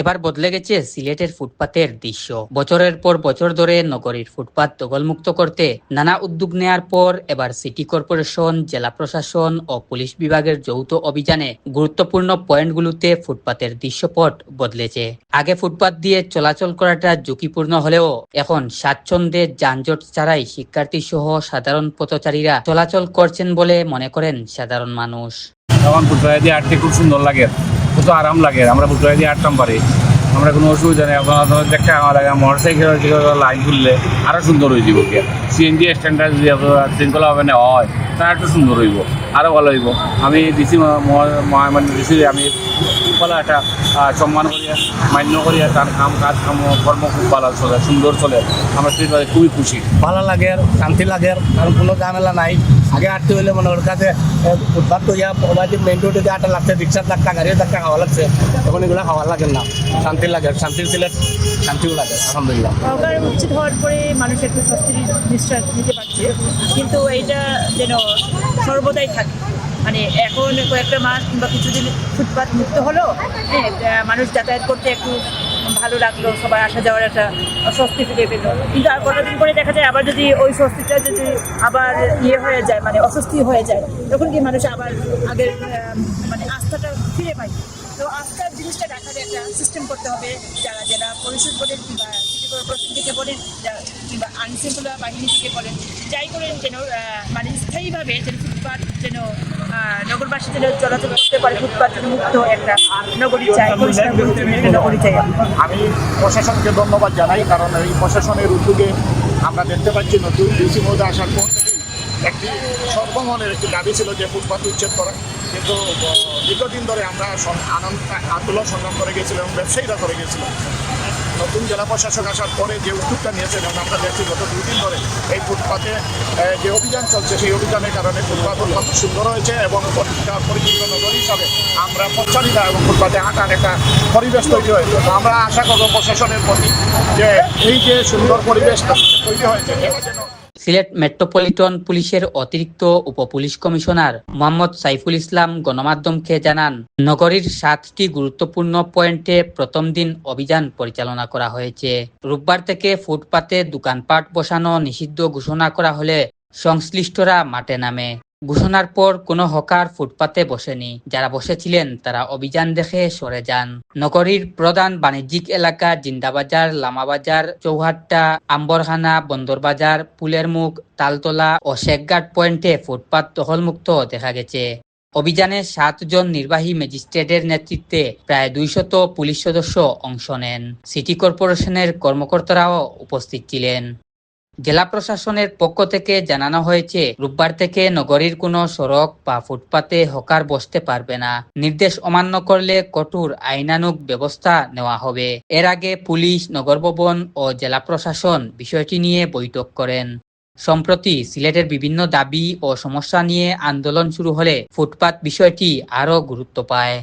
এবার বদলে গেছে সিলেটের ফুটপাতের দৃশ্য। বছরের পর বছর ধরে নগরীর ফুটপাত দখলমুক্ত করতে নানা উদ্যোগ নেয়ার পর এবার সিটি কর্পোরেশন, জেলা প্রশাসন ও পুলিশ বিভাগের যৌথ অভিযানে গুরুত্বপূর্ণ পয়েন্টগুলোতে ফুটপাতের দৃশ্যপট বদলেছে। আগে ফুটপাত দিয়ে চলাচল করাটা ঝুঁকিপূর্ণ হলেও এখন স্বাচ্ছন্দ্যে যানজট ছাড়াই শিক্ষার্থী সহ সাধারণ পথচারীরা চলাচল করছেন বলে মনে করেন সাধারণ মানুষ। খুব সুন্দর লাগে। কত আরাম লাগে। আমরা ফুটপাতে দিয়ে হাঁটতাম পারি। আমরা কোনো অসুবিধা নেই। আপনার দেখতে আমার লাগে। মোটর সাইকেল লাইন খুললে আরও সুন্দর হয়ে যাব সিএনজি স্ট্যান্ডার্ড যদি আপনার শৃঙ্খলাভাবে নেওয়া হয়, তাহলে একটু সুন্দর হইব। আরও ভালো হইব। আমি ডিসি মানে ডিসি আমি ভালো একটা সম্মান করিয়া মান্য করিয়া তার কাম কাজ কাম কর্ম খুব ভালো চলে সুন্দর চলে। আমরা সেই খুবই খুশি। ভালো লাগে শান্তি লাগে কারণ কোনো ঝামেলা নাই। আগে হাঁটতে হইলে মনে ওর কাছে ফুটপাত করিয়া মেইন রোডে হাঁটা লাগছে রিক্সার ধাক্কা গাড়ির ধাক্কা খাওয়া লাগছে এখন এগুলো খাওয়া লাগে না। শান্তি লাগে শান্তির সিলেট শান্তিও লাগে আলহামদুলিল্লাহ। সরকার উচ্ছেদ হওয়ার পরে মানুষ একটু স্বস্তির নিঃশ্বাস নিতে পারছে। কিন্তু এইটা যেন সর্বদাই থাকে। মানে এখন কয়েকটা মাস কিংবা কিছুদিন ফুটপাত মুক্ত হলো হ্যাঁ মানুষ যাতায়াত করতে একটু ভালো লাগল সবাই আসা যাওয়ার একটা স্বস্তি ফিরে পেল। কিন্তু আর কটা দিন পরে দেখা যায় আবার যদি ওই স্বস্তিটা যদি আবার ইয়ে হয়ে যায় মানে অস্বস্তি হয়ে যায়, তখন কি মানুষ আবার আগের মানে আস্থাটা ফিরে পায়? তো আস্থার জিনিসটা রাখার একটা সিস্টেম করতে হবে, যারা যারা সিটি কর্পোরেশন থেকে বলেন কিংবা আইনশৃঙ্খলা বাহিনী থেকে বলেন যাই করেন যেন মানে স্থায়ীভাবে যেন ফুটপাত যেন নগরবাসী যেন চলাচল করতে পারে, ফুটপাত যেন মুক্ত একটা নগরী চাই নগরী চাই আমি প্রশাসনকে ধন্যবাদ জানাই, কারণ এই প্রশাসনের উদ্যোগে আমরা দেখতে পাচ্ছি নতুন ডিসি মহোদয় আসার পর একটি সর্বমনের একটি দাবি ছিল যে ফুটপাত উচ্ছেদ করা। কিন্তু দীর্ঘদিন ধরে আমরা আন্দোলন সংগ্রাম করে গেছিলাম এবং ব্যবসায়ীরা করে গেছিলাম। নতুন জেলা প্রশাসক আসার পরে যে উদ্যোগটা নিয়েছেন, এবং আমরা দেখছি গত দুই দিন ধরে এই ফুটপাতে যে অভিযান চলছে, সেই অভিযানের কারণে ফুটপাত অত্যন্ত সুন্দর হয়েছে এবং পরিচিত নগর হিসাবে আমরা প্রচারিতা এবং ফুটপাতে হাঁটার একটা পরিবেশ তৈরি হয়েছে। আমরা আশা করব প্রশাসনের প্রতি যে এই যে সুন্দর পরিবেশটা তৈরি হয়েছে এটা যেন সিলেট মেট্রোপলিটন পুলিশের অতিরিক্ত উপপুলিশ কমিশনার মোহাম্মদ সাইফুল ইসলাম গণমাধ্যমকে জানান, নগরীর সাতটি গুরুত্বপূর্ণ পয়েন্টে প্রথম দিন অভিযান পরিচালনা করা হয়েছে। রোববার থেকে ফুটপাতে দোকানপাট বসানো নিষিদ্ধ ঘোষণা করা হলে সংশ্লিষ্টরা মাঠে নামে। ঘোষণার পর কোনো হকার ফুটপাতে বসেনি। যারা বসেছিলেন, তারা অভিযান দেখে সরে যান। নগরীর প্রধান বাণিজ্যিক এলাকা জিন্দাবাজার, লামাবাজার, চৌহাট্টা, আম্বরখানা, বন্দরবাজার পুলের মুখ তালতলা ও শেখঘাট পয়েন্টে ফুটপাত দখলমুক্ত দেখা গেছে। অভিযানে সাতজন নির্বাহী ম্যাজিস্ট্রেটের নেতৃত্বে প্রায় দুইশত পুলিশ সদস্য অংশ নেন। সিটি কর্পোরেশনের কর্মকর্তারাও উপস্থিত ছিলেন। জেলা প্রশাসনের পক্ষ থেকে জানানো হয়েছে, রোববার থেকে নগরীর কোনো সড়ক বা ফুটপাতে হকার বসতে পারবে না। নির্দেশ অমান্য করলে কঠোর আইনানুগ ব্যবস্থা নেওয়া হবে। এর আগে পুলিশ নগর ভবন ও জেলা প্রশাসন বিষয়টি নিয়ে বৈঠক করেন। সম্প্রতি সিলেটের বিভিন্ন দাবি ও সমস্যা নিয়ে আন্দোলন শুরু হলে ফুটপাত বিষয়টি আরও গুরুত্ব পায়।